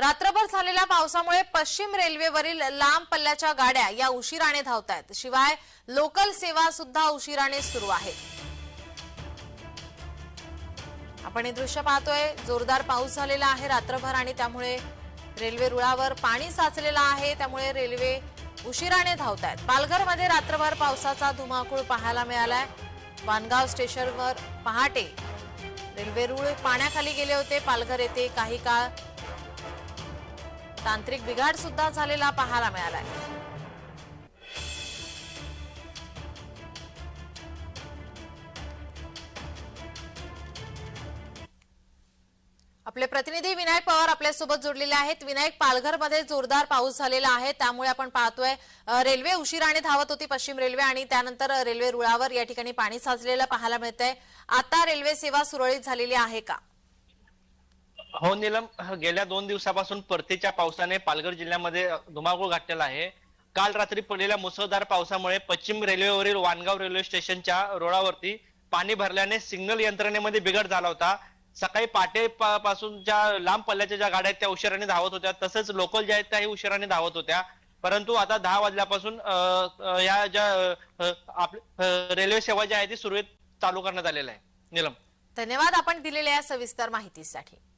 रात्रभर झालेल्या पावसामुळे पश्चिम रेल्वेवरील लांब पल्ल्याच्या गाड्या या उशिराने धावत आहेत शिवाय लोकल सेवा सुद्धा उशिराने सुरू आहे. आपण हे दृश्य पाहतोय. जोरदार पाऊस झालेला आहे रात्रभर आणि त्यामुळे रेल्वे रुळावर पाणी साचलेलं आहे. त्यामुळे रेल्वे उशिराने धावत आहेत पालघरमध्ये रात्रभर पावसाचा धुमाकूळ पाहायला मिळालाय. वानगाव स्टेशनवर पहाटे रेल्वे रुळ पाण्याखाली गेले होते. पालघर येथे काही काळ तांत्रिक बिघाड सुद्धा झालेला पाहायला मिळालाय. आपले प्रतिनिधी विनायक पवार आपल्यासोबत जोडलेले आहेत. विनायक पालघरमध्ये जोरदार पाऊस झालेला आहे. त्यामुळे आपण पाहतोय रेल्वे उशिराने धावत होती पश्चिम रेल्वे आणि त्यानंतर रेल्वे रुळावर या ठिकाणी पाणी साचलेलं पाहायला मिळतंय. आता रेल्वे सेवा सुरळीत झालेली आहे का? हो निलम गेल्या दोन दिवसापासून परतीच्या पावसाने पालघर जिल्ह्यामध्ये धुमाकूळ घातलेला आहे. काल रात्री पडलेल्या मुसळधार पावसामुळे पश्चिम रेल्वेवरील वानगाव रेल्वे स्टेशनच्या रोडावरती पाणी भरल्याने सिग्नल यंत्रणेमध्ये बिघड झाला होता. सकाळी पहाटे पासून ज्या लांब पल्ल्याच्या ज्या गाड्या आहेत त्या उशिराने धावत होत्या. तसंच लोकल ज्या आहेत त्याही उशिराने धावत होत्या. परंतु आता दहा वाजल्यापासून या ज्या रेल्वे सेवा ज्या आहे ती सुरळीत चालू करण्यात आलेल्या आहे नीलम. धन्यवाद आपण दिलेल्या या सविस्तर माहितीसाठी.